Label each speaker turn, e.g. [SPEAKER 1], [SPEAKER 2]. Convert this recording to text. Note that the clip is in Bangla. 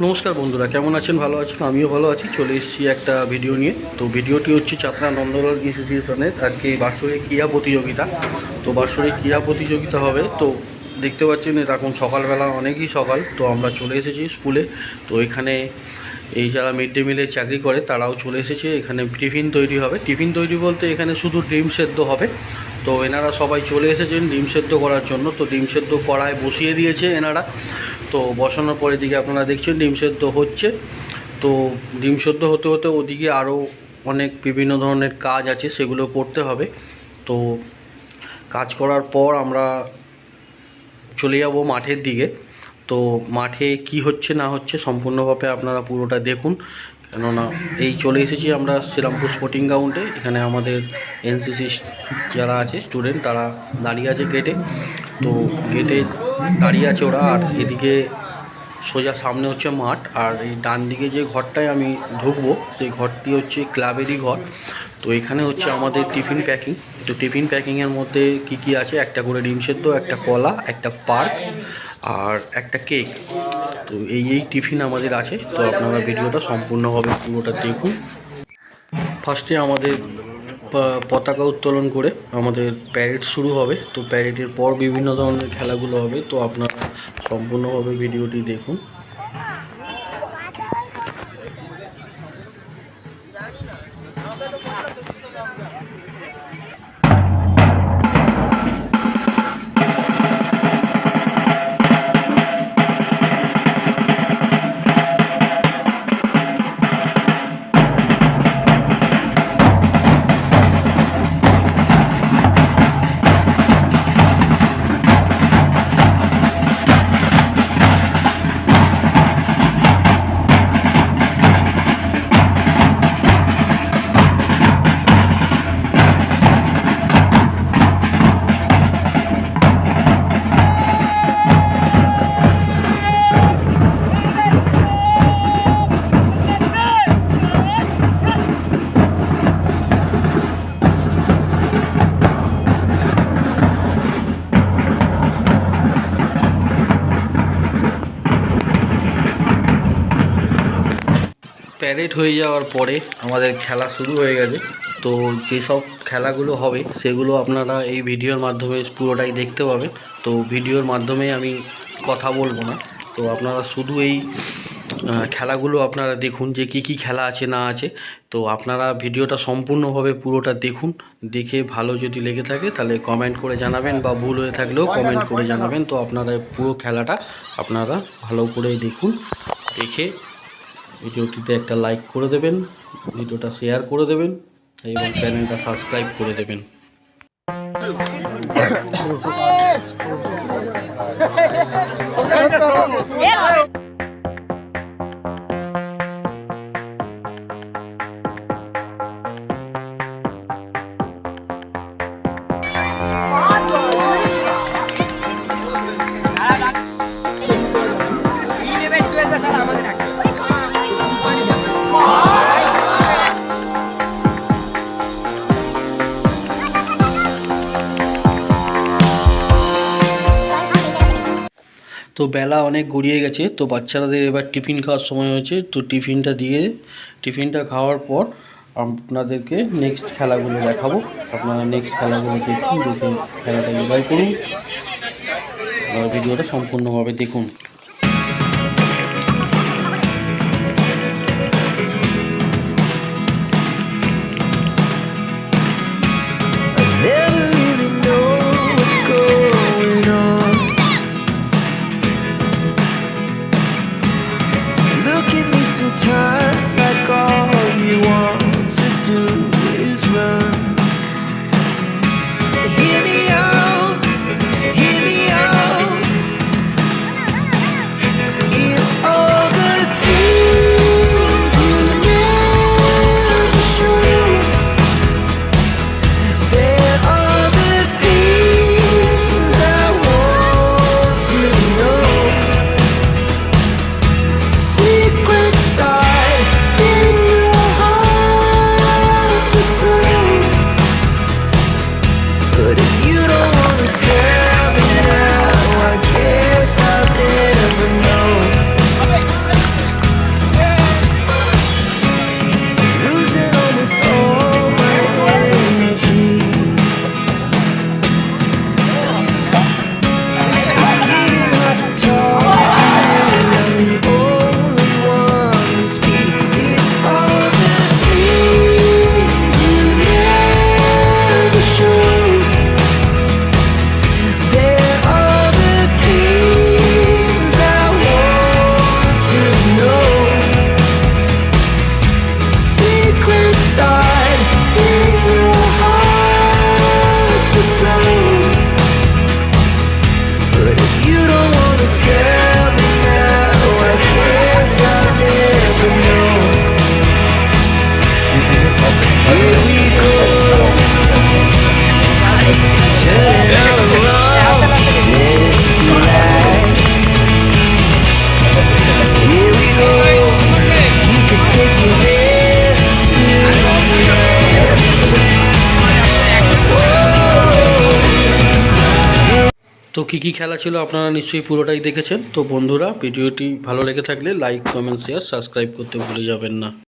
[SPEAKER 1] নমস্কার বন্ধুরা, কেমন আছেন? ভালো আছেন? আমিও ভালো আছি। চলে এসেছি একটা ভিডিও নিয়ে। তো ভিডিওটি হচ্ছে চাতরা নন্দলাল ইনস্টিটিউশনের আজকে বাৎসরিক ক্রীড়া প্রতিযোগিতা। তো বাৎসরিক ক্রীড়া প্রতিযোগিতা হবে। তো দেখতে পাচ্ছেন এরকম সকালবেলা অনেকই সকাল। তো আমরা চলে এসেছি স্কুলে। তো এখানে এই যারা মিড ডে মিলে চাকরি করে, তারাও চলে এসেছে। এখানে টিফিন তৈরি হবে। টিফিন তৈরি বলতে এখানে শুধু ডিম সেদ্ধ হবে। তো এনারা সবাই চলে এসেছেন ডিম সেদ্ধ করার জন্য। তো ডিম সেদ্ধ কড়ায় বসিয়ে দিয়েছে এনারা। তো বসানোর পরে দিকে আপনারা দেখছেন ডিম সেদ্ধ হচ্ছে। তো ডিম সেদ্ধ হতে হতে ওদিকে আরও অনেক বিভিন্ন ধরনের কাজ আছে, সেগুলো করতে হবে। তো কাজ করার পর আমরা চলে যাব মাঠের দিকে। তো মাঠে কি হচ্ছে না হচ্ছে সম্পূর্ণভাবে আপনারা পুরোটা দেখুন। কেননা এই চলে এসেছি আমরা শ্রীরামপুর স্পোর্টিং গ্রাউন্ডে এখানে আমাদের এনসিসি যারা আছে স্টুডেন্ট তারা দাঁড়িয়ে আছে গেটে তো গেটে দাঁড়িয়ে আছে ওরা, আর এদিকে সোজা সামনে হচ্ছে মাঠ, আর এই ডান দিকে যে ঘরটায় আমি ঢুকবো, সেই ঘরটি হচ্ছে ক্লাবেরই ঘর। তো এখানে হচ্ছে আমাদের টিফিন প্যাকিং। তো টিফিন প্যাকিংয়ের মধ্যে কি কি আছে? একটা করে ডিম সেদ্ধ, একটা কলা, একটা পার্ক, আর একটা কেক। তো এই এই টিফিন আমাদের আছে। তো আপনারা ভিডিওটা সম্পূর্ণভাবে পুরোটা দেখুন। ফার্স্টে আমাদের পতাকা উত্তোলন করে আমাদের প্যারেড শুরু হবে। তো প্যারেডের পর বিভিন্ন ধরনের খেলাগুলো হবে। তো আপনারা সম্পূর্ণভাবে ভিডিওটি দেখুন। প্যারেড হয়ে যাওয়ার পরে আমাদের খেলা শুরু হয়ে গেছে। তো যেসব খেলাগুলো হবে, সেগুলো আপনারা এই ভিডিওর মাধ্যমে পুরোটাই দেখতে পাবেন। তো ভিডিওর মাধ্যমে আমি কথা বলব না। তো আপনারা শুধু এই খেলাগুলো আপনারা দেখুন যে কি কি খেলা আছে, না আছে। তো আপনারা ভিডিওটা সম্পূর্ণভাবে পুরোটা দেখুন। দেখে ভালো যদি লেগে থাকে, তাহলে কমেন্ট করে জানাবেন বা ভুল হয়ে থাকলেও কমেন্ট করে জানাবেন। তো আপনারা পুরো খেলাটা আপনারা ভালো করে দেখুন, দেখে ভিডিওটিতে একটা লাইক করে দেবেন ভিডিওটা শেয়ার করে দেবেন এবং চ্যানেলটা সাবস্ক্রাইব করে দেবেন। তো বেলা অনেক গড়িয়ে গেছে, তো বাচ্চাদের এবার টিফিন খাওয়ার সময় হয়েছে, তো টিফিনটা দিয়ে, টিফিনটা খাওয়ার পর আপনাদেরকে নেক্সট খেলাগুলো দেখাবো। আপনারা নেক্সট খেলাগুলো দেখুন দেখুন খেলাটা এনজয় করুন। ভিডিওটা সম্পূর্ণভাবে দেখুন। তো কী কী খেলা ছিল আপনারা নিশ্চয়ই পুরোটাই দেখেছেন। তো বন্ধুরা, ভিডিওটি ভালো লেগে থাকলে লাইক কমেন্ট শেয়ার সাবস্ক্রাইব করতে ভুলে যাবেন না।